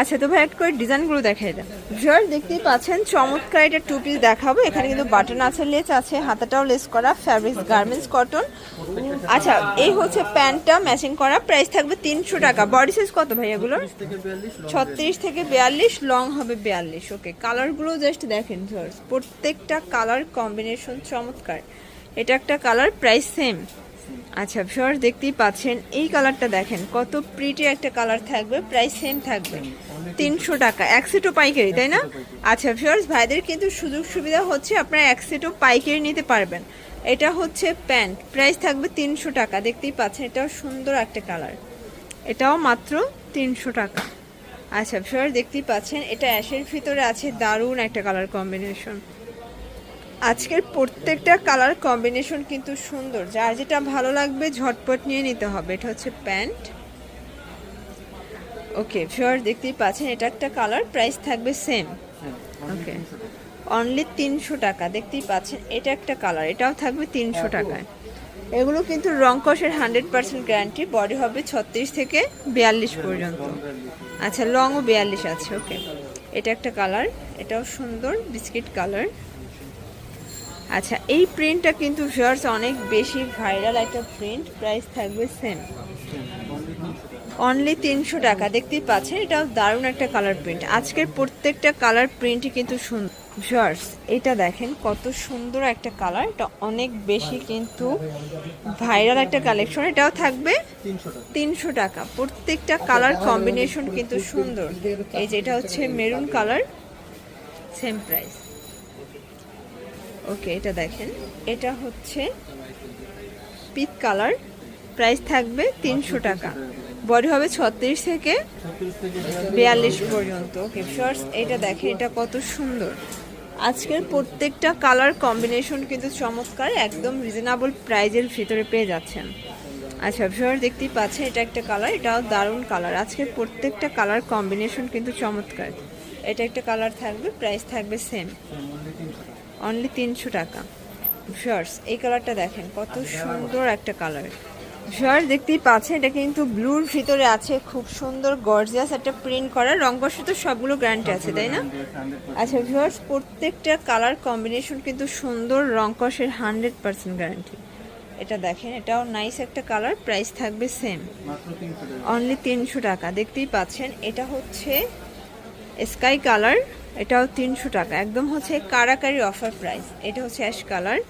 আচ্ছা তো ভাই একটা করে ডিজাইনগুলো দেখাই দেন। ভিউয়ার, দেখতেই পাচ্ছেন, চমৎকার এটা টু পিস দেখাবো। এখানে কিন্তু বাটন আছে, লেস আছে, হাতাটাও লেস করা ফ্যাব্রিক্স গার্মেন্টস কটন আচ্ছা এই হচ্ছে প্যান্টটা ম্যাচিং করা। প্রাইস থাকবে তিনশো টাকা। বডি সাইজ কত ভাই এগুলোর? ছত্রিশ থেকে বিয়াল্লিশ লং হবে বিয়াল্লিশ। ওকে কালারগুলো জাস্ট দেখেন ভিউয়ার্স প্রত্যেকটা কালার কম্বিনেশন চমৎকার। এটা একটা কালার প্রাইস সেম আচ্ছা ভিউয়ার্স দেখতেই পাচ্ছেন, এই কালারটা দেখেন, কত প্রিটি একটা কালার থাকবে প্রাইস সেম থাকবে। তিনশো টাকা এক সেটও পাইকারি, তাই না? আচ্ছা ভিউয়ার্স ভাইদের কিন্তু সুযোগ সুবিধা হচ্ছে আপনারা এক সেটও পাইকারি নিতে পারবেন। এটা হচ্ছে প্যান্ট প্রাইস থাকবে তিনশো টাকা, দেখতেই পাচ্ছেন, এটাও সুন্দর একটা কালার এটাও মাত্র তিনশো টাকা। আচ্ছা ভিউয়ার দেখতেই পাচ্ছেন, এটা অ্যাশের ভিতরে আছে দারুণ একটা কালার কম্বিনেশন আজকের প্রত্যেকটা কালার কম্বিনেশন কিন্তু সুন্দর। যার যেটা ভালো লাগবে ঝটপট নিয়ে নিতে হবে। এটা হচ্ছে প্যান্ট। ওকে ভিউয়ার দেখতেই পাচ্ছেন এটা একটা কালার প্রাইস থাকবে সেম ওকে অনলি তিনশো টাকা দেখতেই পাচ্ছেন এটা একটা কালার এটাও থাকবে তিনশো টাকায়। এগুলো কিন্তু রং কষের হান্ড্রেড পার্সেন্ট গ্যারান্টি বডি হবে ছত্রিশ থেকে বিয়াল্লিশ পর্যন্ত। আচ্ছা লংও বিয়াল্লিশ আছে ওকে এটা একটা কালার এটাও সুন্দর বিস্কিট কালার আচ্ছা এই প্রিন্টটা কিন্তু ভিউয়ার্স অনেক বেশি ভাইরাল একটা প্রিন্ট প্রাইস থাকবে সেম অনলি তিনশো টাকা, দেখতেই পাচ্ছেন, এটাও দারুণ একটা কালার প্রিন্ট আজকের প্রত্যেকটা কালার প্রিন্টই কিন্তু সুন্দর ভিউয়ার্স এটা দেখেন কত সুন্দর একটা কালার এটা অনেক বেশি কিন্তু ভাইরাল একটা কালেকশন এটাও থাকবে তিনশো টাকা। প্রত্যেকটা কালার কম্বিনেশন কিন্তু সুন্দর। এই যেটা হচ্ছে maroon colour same price okay, এটা দেখেন। এটা হচ্ছে পিক কালার। প্রাইস থাকবে তিনশো টাকা। বডি হবে ছত্রিশ থেকে বিয়াল্লিশ পর্যন্ত। ওকে শর্টস এটা দেখেন, এটা কত সুন্দর। আজকের প্রত্যেকটা কালার কম্বিনেশন কিন্তু চমৎকার, একদম রিজনেবল প্রাইজের ভিতরে পেয়ে যাচ্ছেন। আচ্ছা ভিউয়ার দেখতেই পাচ্ছেন, এটা একটা কালার, এটাও দারুণ কালার। আজকের প্রত্যেকটা কালার কম্বিনেশন কিন্তু চমৎকার। এটা একটা কালার থাকবে প্রাইস থাকবে সেম অনলি তিনশো টাকা। শর্টস এই কালারটা দেখেন কত সুন্দর একটা কালার শর্টস দেখতেই পাচ্ছেন এটা কিন্তু ব্লুর ভিতরে আছে খুব সুন্দর গর্জিয়াস একটা প্রিন্ট করা। রং কষে তো সবগুলো গ্যারান্টি আছে তাই না? আচ্ছা ভিউয়ার্স প্রত্যেকটা কালার কম্বিনেশন কিন্তু সুন্দর রং কষের হান্ড্রেড পার্সেন্ট গ্যারান্টি এটা দেখেন এটাও নাইস একটা কালার প্রাইস থাকবে সেম অনলি তিনশো টাকা। দেখতেই পাচ্ছেন এটা হচ্ছে স্কাই কালার এটাও তিনশো টাকা। একদম হচ্ছে কারাকারি অফার প্রাইস এটা হচ্ছে অ্যাশ কালার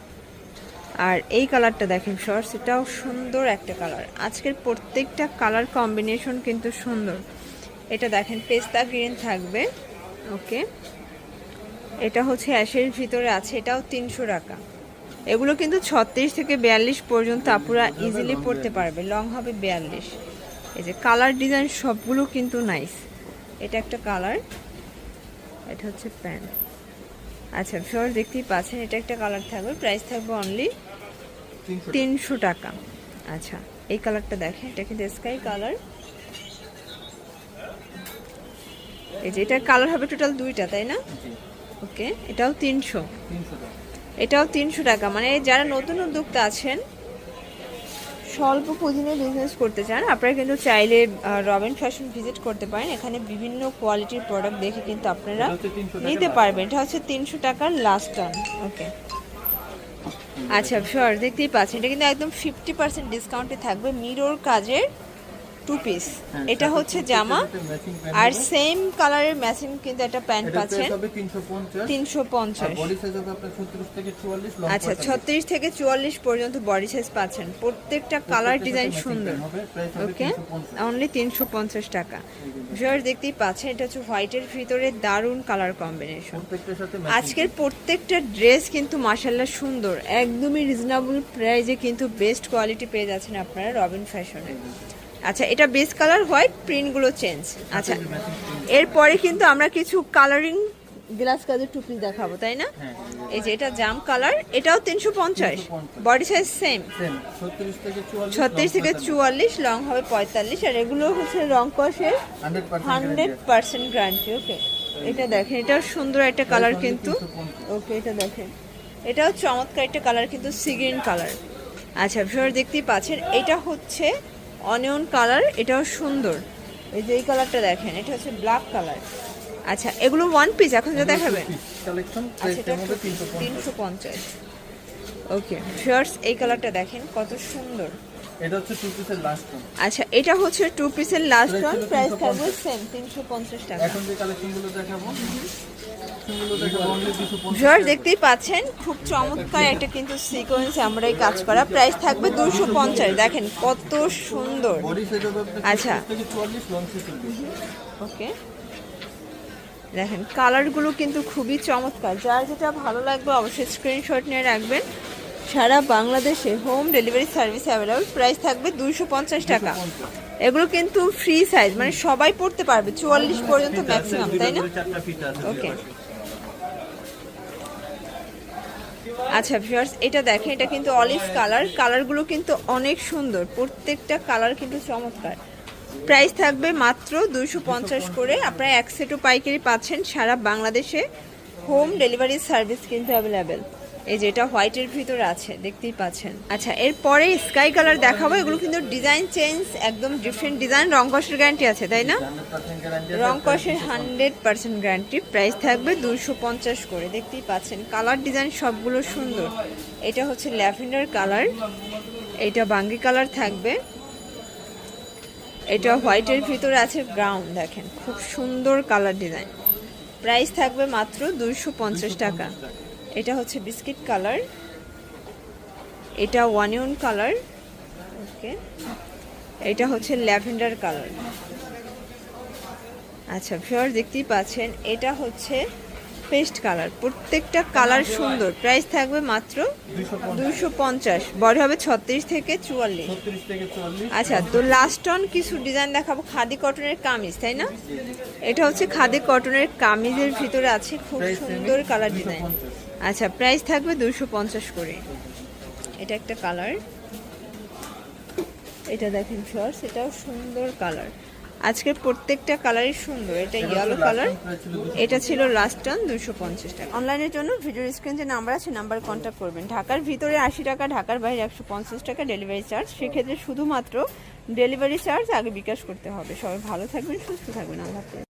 আর এই কালারটা দেখেন শর্টস এটাও সুন্দর একটা কালার আজকের প্রত্যেকটা কালার কম্বিনেশন কিন্তু সুন্দর। এটা দেখেন, পেস্তা গ্রিন থাকবে। ওকে এটা হচ্ছে অ্যাশের ভিতরে আছে, এটাও তিনশো টাকা। এগুলো কিন্তু ছত্রিশ থেকে বিয়াল্লিশ পর্যন্ত আপুরা ইজিলি পড়তে পারবে। লং হবে বিয়াল্লিশ। এই যে কালার ডিজাইন সবগুলো কিন্তু নাইস এটা একটা কালার এটা হচ্ছে প্যান্ট আচ্ছা ফিওর দেখতেই পাচ্ছেন এটা একটা কালার থাকবে প্রাইস থাকবে অনলি তিনশো টাকা। আচ্ছা এই কালারটা দেখেন এটা কিন্তু স্কাই কালার এই যে এটার কালার হবে টোটাল দুইটা তাই না? ওকে এটাও তিনশো। এটাও তিনশো টাকা মানে যারা নতুন উদ্যোক্তা আছেন স্বল্প পুঁজি নিয়ে বিজনেস করতে চান আপনারা কিন্তু চাইলে রবেন ফ্যাশন ভিজিট করতে পারেন। এখানে বিভিন্ন কোয়ালিটির প্রোডাক্ট দেখে কিন্তু আপনারা নিতে পারবেন। এটা হচ্ছে তিনশো টাকার লাস্ট টার্ম ওকে আচ্ছা শর দেখতেই পাচ্ছেন। এটা কিন্তু একদম ফিফটি পার্সেন্ট ডিসকাউন্টে থাকবে। মিরোর কাজের টু পিস এটা হচ্ছে জামা আর সেম কালারের ম্যাচিং কিন্তু একটা প্যান্ট পাচ্ছেন। তিনশো পঞ্চাশ। আচ্ছা ছত্রিশ থেকে চুয়াল্লিশ পর্যন্ত বডি সাইজ পাচ্ছেন। প্রত্যেকটা কালার ডিজাইন সুন্দর। ওকে অনলি তিনশো পঞ্চাশ। টাকা। ভিউয়ার দেখতেই পাচ্ছেন এটা হচ্ছে হোয়াইটের ভিতরে দারুণ কালার কম্বিনেশন আজকের প্রত্যেকটা ড্রেস কিন্তু মাসাল্লাহ সুন্দর। একদমই রিজনেবল প্রাইজে কিন্তু বেস্ট কোয়ালিটি পেয়ে যাচ্ছেন আপনারা রবিন ফ্যাশনে আচ্ছা এটা বেস কালার হোয়াইট প্রিন্টগুলো চেঞ্জ আচ্ছা এরপরে কিন্তু আমরা কিছু কালারিং গ্লাস কাজের টুপি দেখাবো তাই না? এই যে এটা জাম কালার এটাও তিনশো পঞ্চাশ। বডি সাইজ সেম ছত্রিশ থেকে চুয়াল্লিশ লং হবে পঁয়তাল্লিশ আর এগুলো হচ্ছে রং কষের হান্ড্রেড পার্সেন্ট গ্যারান্টি ওকে এটা দেখেন এটাও সুন্দর একটা কালার কিন্তু। ওকে এটা দেখেন। এটাও চমৎকার একটা কালার কিন্তু সিগ্রিন কালার আচ্ছা ভিউয়ার দেখতেই পাচ্ছেন এটা হচ্ছে অনিয়ন কালার এটাও সুন্দর। এই যে এই কালারটা দেখেন এটা হচ্ছে ব্ল্যাক কালার। আচ্ছা এগুলো ওয়ান পিস এখন যা দেখাবেন? কালেকশন আচ্ছা তিনশো পঞ্চাশ। ওকে শর্টস এই কালারটা দেখেন কত সুন্দর। এটা হচ্ছে টু পিসের লাস্ট ওয়ান আচ্ছা এটা হচ্ছে টু পিসের লাস্ট ওয়ান প্রাইস থাকবে সেম তিনশো পঞ্চাশ টাকা। এখন যে কালেকশনগুলো দেখাবো সেগুলো দেখাবো অনলি দুশো ভিউয়ার দেখতেই পাচ্ছেন খুব চমৎকার একটা কিন্তু সিকোয়েন্স আমরা এই কাজ করা। প্রাইস থাকবে দুশো পঞ্চাশ। দেখেন কত সুন্দর। আচ্ছা। 36 থেকে চুয়াল্লিশ লং সাইজ ওকে দেখেন কালারগুলো কিন্তু খুবই চমৎকার। যার যেটা ভালো লাগবে অবশ্যই স্ক্রিনশট নিয়ে রাখবেন। সারা বাংলাদেশে home delivery service available price থাকবে দুইশো পঞ্চাশ টাকা। এগুলো কিন্তু ফ্রি সাইজ মানে সবাই পড়তে পারবে, চুয়াল্লিশ পর্যন্ত ম্যাক্সিমাম তাই না? ওকে আচ্ছা ভিউয়ার্স এটা দেখেন, এটা কিন্তু অলিভ কালার কালারগুলো কিন্তু অনেক সুন্দর। প্রত্যেকটা কালার কিন্তু চমৎকার। প্রাইস থাকবে মাত্র দুইশো পঞ্চাশ করে। আপনারা এক সেটও পাইকারি পাচ্ছেন। সারা বাংলাদেশে হোম ডেলিভারি সার্ভিস কিন্তু অ্যাভেলেবেল এই যে যেটা হোয়াইটের ভিতরে আছে, দেখতেই পাচ্ছেন। আচ্ছা এরপরে স্কাই কালার দেখাবো, এগুলো কিন্তু ডিজাইন চেঞ্জ, একদম ডিফারেন্ট ডিজাইন রং কষের গ্যারান্টি আছে, তাই না? 100% রং কষের হান্ড্রেড পার্সেন্ট গ্যারান্টি প্রাইস থাকবে দুশো পঞ্চাশ করে, দেখতেই পাচ্ছেন। কালার ডিজাইন সবগুলো সুন্দর। এটা হচ্ছে ল্যাভেন্ডার কালার, এটা বাঙ্গি কালার থাকবে। এটা হোয়াইটের ভিতরে আছে ব্রাউন, দেখেন, খুব সুন্দর কালার ডিজাইন। প্রাইস থাকবে মাত্র দুইশো পঞ্চাশ টাকা। এটা হচ্ছে বিস্কিট কালার। এটা ওয়ানিয়ন কালার। ওকে। এটা হচ্ছে ল্যাভেন্ডার কালার। আচ্ছা ফিওর দেখতেই পাচ্ছেন এটা হচ্ছে পেস্ট কালার। প্রত্যেকটা কালার সুন্দর। প্রাইস থাকবে মাত্র দুশো পঞ্চাশ। বড় হবে ছত্রিশ থেকে চুয়াল্লিশ। 36 থেকে 44 আচ্ছা তো লাস্ট অন কিছু ডিজাইন দেখাবো। খাদি কটনের কামিজ তাই না? এটা হচ্ছে খাদি কটনের কামিজের ভিতরে আছে খুব সুন্দর কালার ডিজাইন 250 আচ্ছা প্রাইস থাকবে দুশো পঞ্চাশ করে। এটা একটা কালার এটা দেখেন শর্টস এটাও সুন্দর কালার আজকের প্রত্যেকটা কালারই সুন্দর। এটা ইয়েলো কালার এটা ছিল লাস্ট টান দুশো পঞ্চাশ টাকা। অনলাইনের জন্য ভিডিওর স্ক্রিন যে নাম্বার আছে নাম্বার কন্ট্যাক্ট করবেন। ঢাকার ভিতরে আশি টাকা ঢাকার বাইরে একশো পঞ্চাশ টাকা ডেলিভারি চার্জ সেক্ষেত্রে শুধুমাত্র ডেলিভারি চার্জ আগে বিকাশ করতে হবে। সবাই ভালো থাকবেন সুস্থ থাকবেন। আল্লাহ